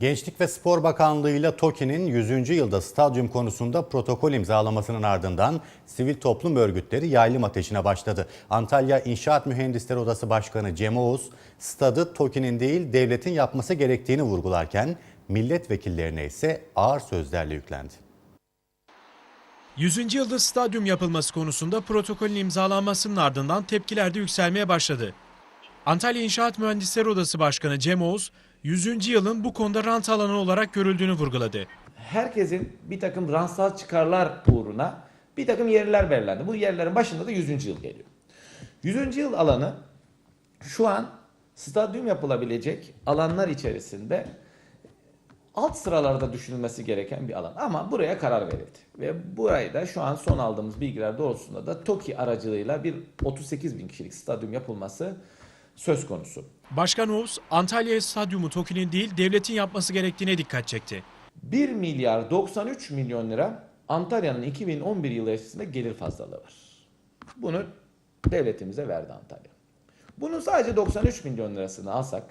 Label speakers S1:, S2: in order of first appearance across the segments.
S1: Gençlik ve Spor Bakanlığı ile TOKİ'nin 100. yılda stadyum konusunda protokol imzalamasının ardından sivil toplum örgütleri yaylım ateşine başladı. Antalya İnşaat Mühendisleri Odası Başkanı Cem Oğuz, stadı TOKİ'nin değil devletin yapması gerektiğini vurgularken milletvekillerine ise ağır sözlerle yüklendi.
S2: 100. yılda stadyum yapılması konusunda protokolün imzalanmasının ardından tepkiler de yükselmeye başladı. Antalya İnşaat Mühendisleri Odası Başkanı Cem Oğuz, 100. yılın bu konuda rant alanı olarak görüldüğünü vurguladı.
S3: herkesin bir takım ransal çıkarlar uğruna bir takım yerler belirlendi. Bu yerlerin başında da 100. yıl geliyor. 100. yıl alanı şu an stadyum yapılabilecek alanlar içerisinde alt sıralarda düşünülmesi gereken bir alan. Ama buraya karar verildi. Ve burayı da şu an son aldığımız bilgiler doğrultusunda da TOKİ aracılığıyla bir 38 bin kişilik stadyum yapılması söz konusu.
S2: Başkan Oğuz, Antalya Stadyumu TOKİ'nin değil devletin yapması gerektiğine dikkat çekti.
S3: 1 milyar 93 milyon lira Antalya'nın 2011 yılı içerisinde gelir fazlalığı var. Bunu devletimize verdi Antalya. Bunun sadece 93 milyon lirasını alsak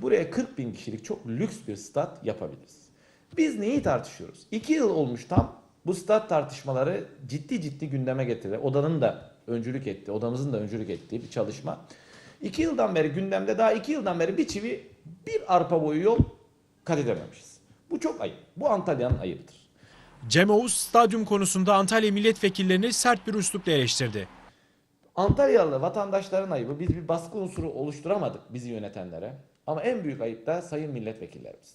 S3: buraya 40 bin kişilik çok lüks bir stat yapabiliriz. Biz neyi tartışıyoruz? 2 yıl olmuş tam bu stat tartışmaları ciddi ciddi gündeme getirdi. Odanın da öncülük etti, odamızın da öncülük ettiği bir çalışma. 2 yıldan beri gündemde daha 2 yıldan beri bir çivi bir arpa boyu yol kat edememişiz. Bu çok ayıp. Bu Antalya'nın ayıbıdır.
S2: Cem Oğuz, stadyum konusunda Antalya milletvekillerini sert bir üslupla eleştirdi.
S3: Antalyalı vatandaşların ayıbı biz bir baskı unsuru oluşturamadık bizi yönetenlere. Ama en büyük ayıp da sayın milletvekillerimiz.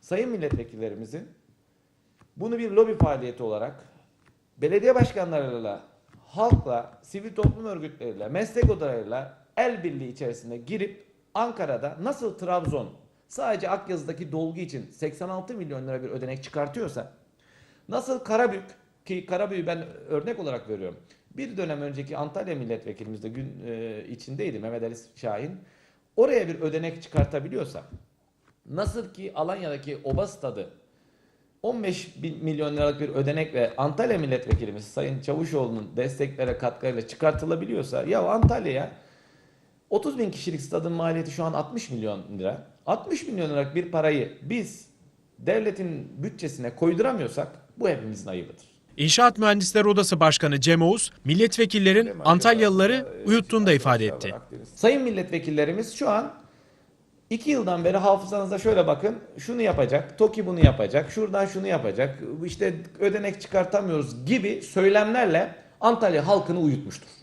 S3: Sayın milletvekillerimizin bunu bir lobi faaliyeti olarak belediye başkanlarıyla, halkla, sivil toplum örgütleriyle, meslek odalarıyla el birliği içerisinde girip Ankara'da nasıl Trabzon sadece Akyazı'daki dolgu için 86 milyon lira bir ödenek çıkartıyorsa Nasıl Karabük ki Karabük'ü ben örnek olarak veriyorum. Bir dönem önceki Antalya milletvekilimiz de gün e, içindeydi Mehmet Ali Şahin. Oraya bir ödenek çıkartabiliyorsa nasıl ki Alanya'daki Oba Stadı 15 bin milyon liralık bir ödenekle Antalya milletvekilimiz Sayın Çavuşoğlu'nun desteklere katkılarıyla çıkartılabiliyorsa ya Antalya'ya 30 bin kişilik stadın maliyeti şu an 60 milyon lira. 60 milyon liralık bir parayı biz devletin bütçesine koyduramıyorsak bu hepimizin ayıbıdır.
S2: İnşaat Mühendisleri Odası Başkanı Cem Oğuz, milletvekillerin Antalyalıları uyuttuğunu da ifade etti.
S3: Sayın milletvekillerimiz şu an iki yıldan beri hafızanıza şöyle bakın. Şunu yapacak, TOKİ bunu yapacak, şuradan şunu yapacak, işte ödenek çıkartamıyoruz gibi söylemlerle Antalya halkını uyutmuştur.